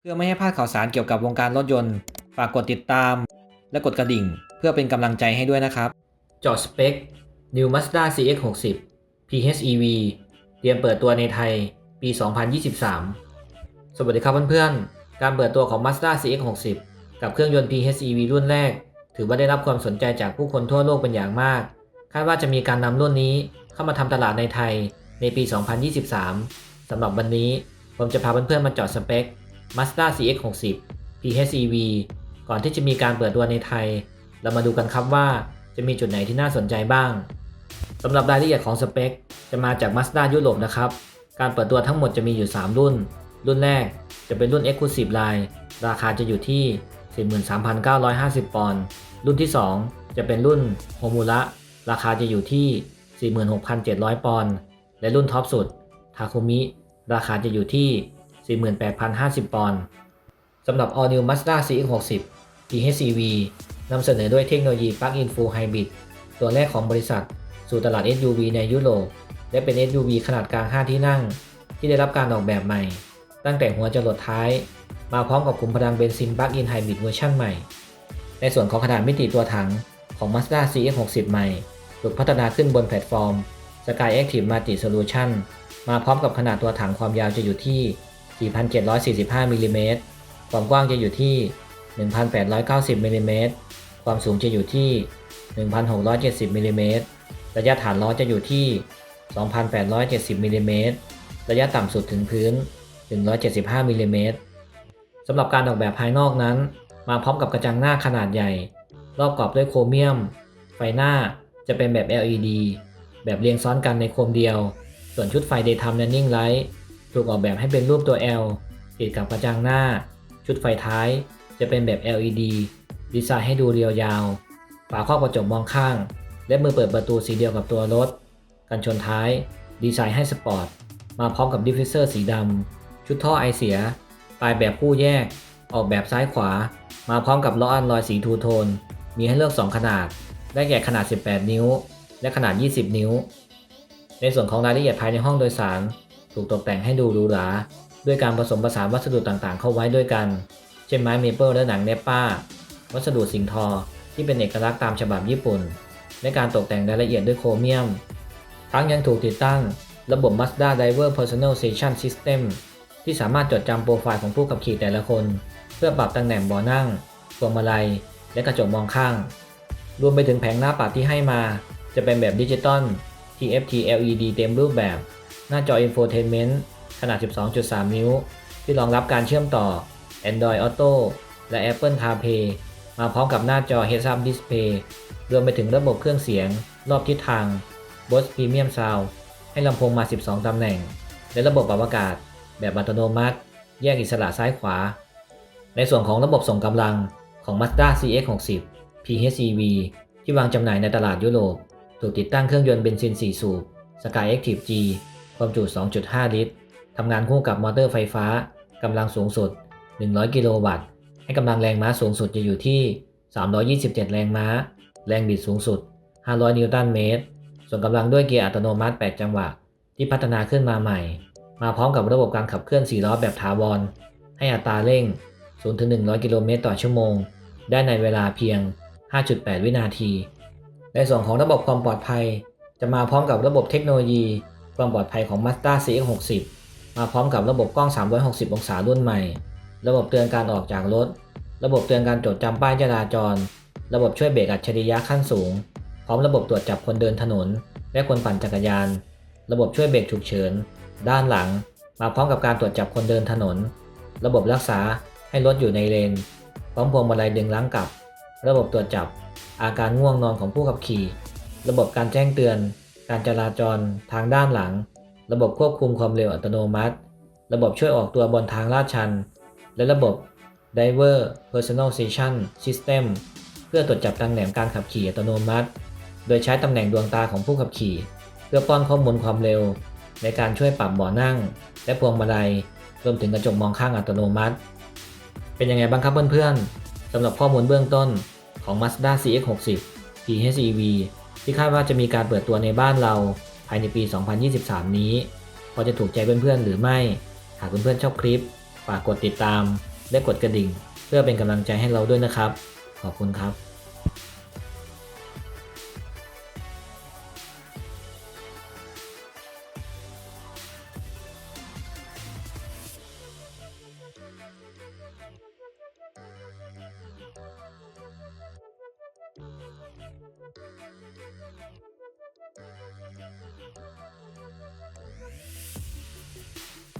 เพื่อไม่ให้พลาดข่าวสารเกี่ยวกับวงการรถยนต์ ฝากกดติดตาม และกดกระดิ่ง เพื่อเป็นกำลังใจให้ด้วยนะครับ จอดสเปค New Mazda CX-60 PHEV เตรียมเปิดตัวในไทยปี 2023 สวัสดีครับเพื่อนๆ การเปิดตัวของ Mazda CX-60 กับเครื่องยนต์ PHEV รุ่นแรก ถือว่าได้รับความสนใจจากผู้คนทั่วโลกเป็นอย่างมาก คาดว่าจะมีการนำรุ่นนี้เข้ามาทำตลาดในไทยในปี 2023 สำหรับวันนี้ผมจะพาเพื่อนๆมาจอดสเปค Mazda CX-60 PHEV ก่อนที่จะมีการเปิดตัวในไทย เรามาดูกันครับว่าจะมีจุดไหนที่น่าสนใจบ้างสำหรับรายละเอียดของสเปค จะมาจาก Mazda ยุโรปนะครับ การเปิดตัวทั้งหมดจะมีอยู่ 3 รุ่น รุ่นแรกจะเป็นรุ่น Exclusive Line ราคาจะอยู่ที่ 43,950 ปอนด์ รุ่นที่ 2 จะเป็นรุ่น Homura ราคาจะอยู่ที่ 46,700 ปอนด์ และรุ่นท็อปสุด Takumi ราคาจะอยู่ที่ 48,050 ปอนด์สำหรับ All New Mazda CX-60 PHEV นำเสนอด้วยเทคโนโลยี Plug-in Full Hybrid ตัวแรกของบริษัท สู่ตลาด SUV ในยุโรป และเป็น SUV ขนาดกลาง 5 ที่นั่ง ที่ได้รับการออกแบบใหม่ ตั้งแต่หัวจรดท้าย มาพร้อมกับขุมพลังเบนซิน Plug-in Hybrid เวอร์ชันใหม่ ในส่วนของขนาดมิติตัวถังของ Mazda CX-60 ใหม่ถูกพัฒนาขึ้นบนแพลตฟอร์ม Sky Active Multi Solution มาพร้อมกับขนาดตัวถังความยาวจะอยู่ที่ 4,745มิลลิเมตรความกว้างจะอยู่ที่ 1,890มิลลิเมตรความสูงจะอยู่ที่ 1,670มิลลิเมตรระยะฐานล้อจะอยู่ที่ 2,870มิลลิเมตรระยะต่ำสุดถึงพื้น 175มิลลิเมตรสำหรับการออกแบบภายนอกนั้น มาพร้อมกับกระจังหน้าขนาดใหญ่ รอบขอบด้วยโครเมียม ไฟหน้าจะเป็นแบบ LED แบบเรียงซ้อนกันในโคมเดียว ส่วนชุดไฟ Daytime Running Light ถูกออกแบบให้เป็นรูปตัว L ติดกับกระจังหน้า ชุดไฟท้าย จะเป็นแบบ LED ดีไซน์ให้ดูเรียวยาว ฝาครอบกระจกมองข้าง และมือเปิดประตูสีเดียวกับตัวรถ กันชนท้าย ดีไซน์ให้สปอร์ต มาพร้อมกับดิฟฟิวเซอร์สีดำ ชุดท่อไอเสีย ปลายแบบคู่แยก ออกแบบซ้ายขวา มาพร้อมกับล้ออันลอยสีทูโทน มีให้เลือก 2 ขนาด ได้แก่ขนาด 18 นิ้ว และขนาด 20 นิ้ว ในส่วนของรายละเอียดภายในห้องโดยสาร ถูกตกแต่งให้ดูหรูหราด้วยการผสมผสานวัสดุต่างๆ เข้าไว้ด้วยกัน เช่นไม้เมเปิลและหนังเนปป้า วัสดุสิงทอที่เป็นเอกลักษณ์ตามฉบับญี่ปุ่น และการตกแต่งรายละเอียดด้วยโครเมียม ทั้งยังถูกติดตั้งระบบ Mazda Driver Personalization System ที่สามารถจดจำโปรไฟล์ของผู้ขับขี่แต่ละคน เพื่อปรับตำแหน่งเบาะนั่งพวงมาลัย และกระจกมองข้าง รวมไปถึงแผงหน้าปัดที่ให้มา จะเป็นแบบดิจิตอล TFT LED เต็มรูปแบบ หน้าจอ Infotainment ขนาด 12.3 นิ้ว ที่รองรับการเชื่อมต่อ Android Auto และ Apple CarPlay มาพร้อมกับหน้าจอ Heads Up Display รวมไปถึงระบบเครื่องเสียง รอบทิศทาง Bose Premium Sound ให้ลำโพงมา 12 ตำแหน่ง และระบบปรับอากาศ แบบอัตโนมัติ แยกอิสระซ้ายขวา ในส่วนของระบบส่งกำลังของ Mazda CX-60 PHEV ที่วางจำหน่ายในตลาดยุโรป ถูกติดตั้งเครื่องยนต์เบนซิน 4 สูบ Sky Active G ความจุ 2.5 ลิตรทำงานคู่กับมอเตอร์ไฟฟ้ากำลังสูงสุด 100 กิโลวัตต์ ให้กำลังแรงม้าสูงสุดจะอยู่ที่ 327 แรงม้า แรงบิดสูงสุด 500 นิวตันเมตร ส่วนกำลังด้วยเกียร์อัตโนมัติ 8 จังหวะ ที่พัฒนาขึ้นมาใหม่ มาพร้อมกับระบบการขับเคลื่อน 4 ล้อแบบถาวร ให้อัตราเร่ง 0-100 กิโลเมตรต่อชั่วโมง ได้ในเวลาเพียง 5.8 วินาที ในส่วนของระบบความปลอดภัย จะมาพร้อมกับระบบเทคโนโลยี ความปลอดภัยของ Mazda CX-60 มาพร้อมกับระบบกล้อง 360 องศารุ่นใหม่ ระบบเตือนการออกจากรถ ระบบเตือนการจดจำป้ายจราจร ระบบช่วยเบรกอัจฉริยะขั้นสูง พร้อมระบบตรวจจับคนเดินถนน และคนปั่นจักรยาน ระบบช่วยเบรกฉุกเฉิน ด้านหลัง มาพร้อมกับการตรวจจับคนเดินถนน ระบบรักษาให้รถอยู่ในเลน พร้อมพวงมาลัยดึงล้างกลับ ระบบตรวจจับ อาการง่วงนอนของผู้ขับขี่ ระบบการแจ้งเตือน การจราจรทางด้านหลัง ระบบควบคุมความเร็วอัตโนมัติ ระบบช่วยออกตัวบนทางลาดชัน และระบบ Driver Personalization System เพื่อตรวจจับตำแหน่งการขับขี่อัตโนมัติ โดยใช้ตำแหน่งดวงตาของผู้ขับขี่ เพื่อป้อนข้อมูลความเร็ว ในการช่วยปรับเบาะนั่ง และพวงมาลัย รวมถึงกระจกมองข้างอัตโนมัติ เป็นยังไงบ้างครับเพื่อนๆสำหรับข้อมูลเบื้องต้นของ Mazda CX-60 PHEV ที่คาดว่าจะมีการเปิดตัวในบ้านเราภายในปี 2023 นี้พอจะถูกใจเพื่อนๆหรือไม่ หากเพื่อนๆชอบคลิป ฝากกดติดตาม และกดกระดิ่ง เพื่อเป็นกำลังใจให้เราด้วยนะครับ ขอบคุณครับ Thank you.